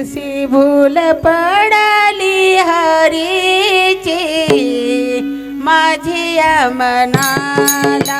कशी भूल पडाली हरीची. माझ्या मनाला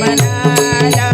मनाला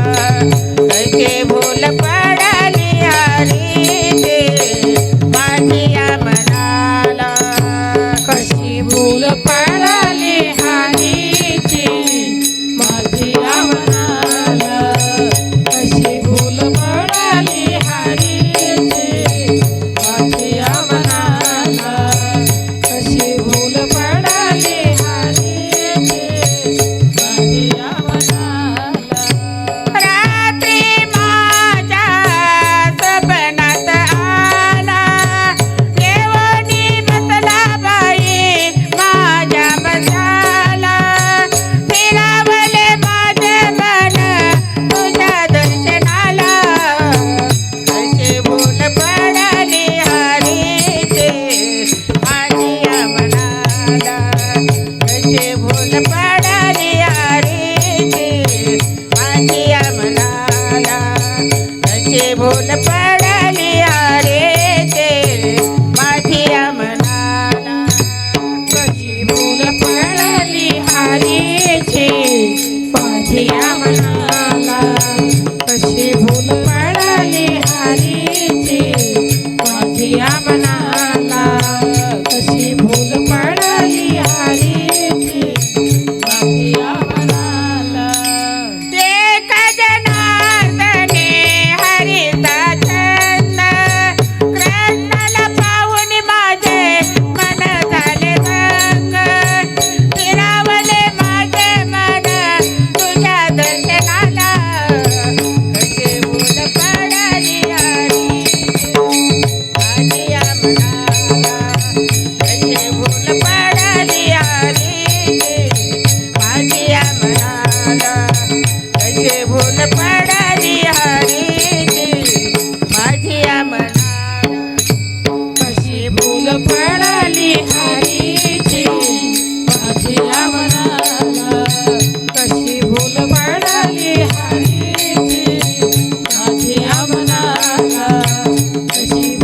पडली हरीची माझी आवडाला कशी भूल पडली हरीची माझी आवडाला कशी